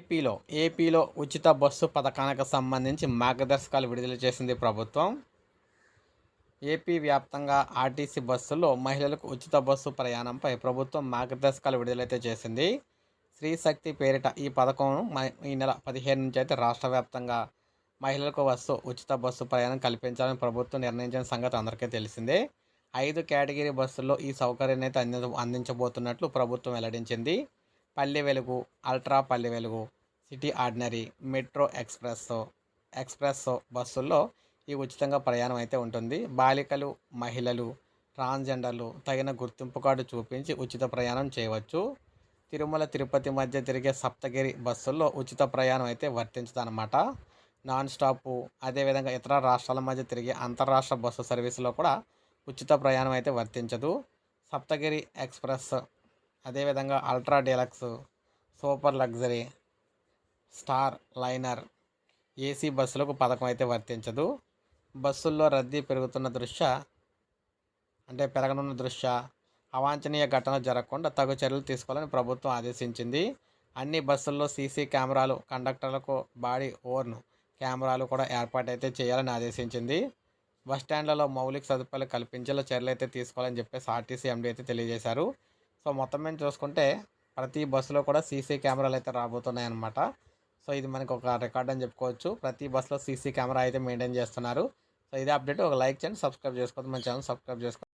ఏపీలో ఏపీలో ఉచిత బస్సు పథకానికి సంబంధించి మార్గదర్శకాలు విడుదల చేసింది ప్రభుత్వం. ఏపీ వ్యాప్తంగా ఆర్టీసీ బస్సుల్లో మహిళలకు ఉచిత బస్సు ప్రయాణంపై ప్రభుత్వం మార్గదర్శకాలు విడుదలైతే చేసింది. స్త్రీ శక్తి పేరిట ఈ పథకం మ- ఈ నెల పదిహేను నుంచి అయితే రాష్ట్ర వ్యాప్తంగా మహిళలకు బస్సు ఉచిత బస్సు ప్రయాణం కల్పించాలని ప్రభుత్వం నిర్ణయించిన సంగతి అందరికీ తెలిసిందే. ఐదు కేటగిరీ బస్సుల్లో ఈ సౌకర్యాన్ని అయితే అంది అందించబోతున్నట్లు ప్రభుత్వం వెల్లడించింది. పల్లె Velugu ultra Palle Velugu city ordinary metro express express బస్సుల్లో ఈ ఉచితంగా ప్రయాణం అయితే ఉంటుంది. బాలికలు మహిళలు ట్రాన్స్జెండర్లు తగిన గుర్తింపు కార్డు చూపించి ఉచిత ప్రయాణం చేయవచ్చు. తిరుమల తిరుపతి మధ్య తిరిగే సప్తగిరి బస్సుల్లో ఉచిత ప్రయాణం అయితే వర్తించదనమాట నాన్ స్టాపు అదేవిధంగా ఇతర రాష్ట్రాల మధ్య తిరిగే అంతర్రాష్ట్ర బస్సు సర్వీసులో కూడా ఉచిత ప్రయాణం అయితే వర్తించదు. సప్తగిరి ఎక్స్ప్రెస్ అదేవిధంగా ultra deluxe super luxury star liner AC బస్సులకు పథకం అయితే వర్తించదు. బస్సుల్లో రద్దీ పెరుగుతున్న దృష్ట్యా అంటే పెరగనున్న దృష్ట్యా అవాంఛనీయ ఘటన జరగకుండా తగు చర్యలు తీసుకోవాలని ప్రభుత్వం ఆదేశించింది. అన్ని బస్సుల్లో సీసీ కెమెరాలు కండక్టర్లకు బాడీ ఓర్న్ కెమెరాలు కూడా ఏర్పాటైతే చేయాలని ఆదేశించింది. బస్ స్టాండ్లలో మౌలిక సదుపాయాలు కల్పించేలా చర్యలు అయితే తీసుకోవాలని చెప్పేసి ఆర్టీసీ ఎండీ అయితే తెలియజేశారు. సో మొత్తం మేము చూసుకుంటే ప్రతి బస్సులో కూడా సీసీ కెమెరాలు అయితే రాబోతున్నాయి అన్నమాట సో ఇది మనకు ఒక రికార్డ్ అని చెప్పుకోవచ్చు. ప్రతి బస్సులో సీసీ కెమెరా అయితే మెయింటైన్ చేస్తున్నారు. సో ఇదే అప్డేట్. ఒక లైక్ చేయండి సబ్స్క్రైబ్ చేసుకోవద్దు. మన ఛానల్ సబ్స్క్రైబ్ చేసుకోండి